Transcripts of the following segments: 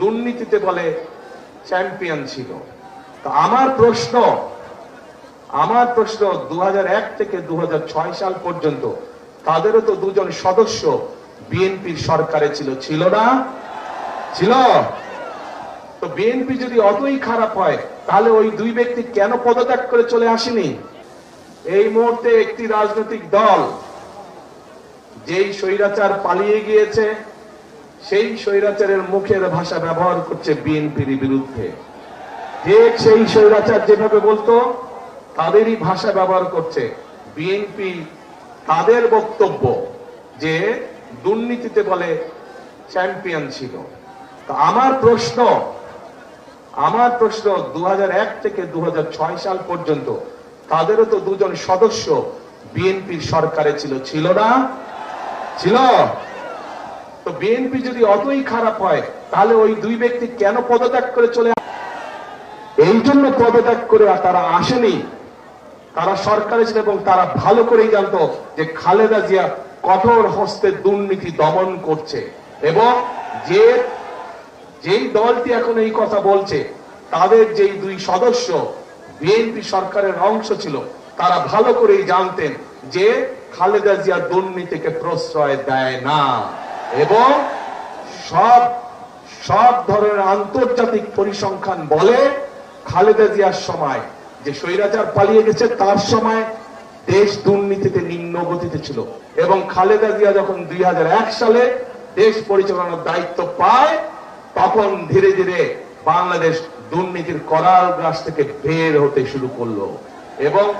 দুর্নীতিতে বলে চ্যাম্পিয়ন ছিল। তো আমার প্রশ্ন আমার প্রশ্ন দুই হাজার এক থেকে দুই হাজার ছয় সাল পর্যন্ত তাদেরও তো দুজন সদস্য বিএনপির সরকারে ছিল ছিল না? ছিল। তো বিএনপি যদি অতই খারাপ হয়, তাহলে ওই দুই ব্যক্তি কেন পদত্যাগ করে চলে আসেনি? এই মুহূর্তে একটি রাজনৈতিক দল যেই স্বৈরাচার পালিয়ে গিয়েছে সেই স্বৈরাচারের মুখের ভাষা ব্যবহার করছে বিএনপির বিরুদ্ধে। ঠিক সেই স্বৈরাচার যেভাবে বলতো, তাদেরই ভাষা ব্যবহার করছে বিএনপি। তাদের বক্তব্য যে দুর্নীতিতে বলে চ্যাম্পিয়ন ছিল। তো আমার প্রশ্ন আমার প্রশ্ন দু হাজার এক থেকে দু হাজার ছয় সাল পর্যন্ত তাদেরও তো দুজন সদস্য বিএনপির সরকারে ছিল ছিল না? ছিল। তো বিএনপি যদি অতই খারাপ হয়, তাহলে ওই দুই ব্যক্তি কেন পদত্যাগ করে চলে এই জন্য পদত্যাগ করে তারা আসেনি। তারা সরকারে ছিল এবং তারা ভালো করেই জানতো যে খালেদা জিয়া কঠোর হস্তে দুর্নীতি দমন করছে এবং যে, যেই দলটি এখন এই কথা বলছে, তাদের যেই দুই সদস্য বিএনপি সরকারের অংশ ছিল, তারা ভালো করেই জানতেন যে খালেদা জিয়া দুর্নীতিকে প্রশ্রয় দেয় না। এবং সব সব ধরনের আন্তর্জাতিক পরিসংখ্যান বলে খালেদা জিয়ার সময়, যে স্বৈরাচার পালিয়ে গেছে তার সময় দেশ দুর্নীতিতে নিম্ন গতিতে ছিল। এবং খালেদা জিয়া যখন দুই সালে দেশ পরিচালনার দায়িত্ব পায়, তখন ধীরে ধীরে বাংলাদেশ দুর্নীতির করার গ্রাস থেকে বের হতে শুরু করল। এবং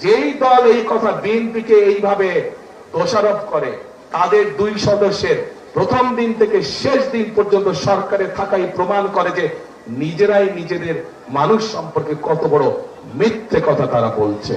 যেই দল এই কথা বিএনপিকে এইভাবে দোষারোপ করে তাদের দুই সদস্যের প্রথম দিন থেকে শেষ দিন পর্যন্ত সরকারে থাকাই প্রমাণ করে যে নিজেরাই নিজেদের মানুষ সম্পর্কে কত বড় মিথ্যে কথা তারা বলছে।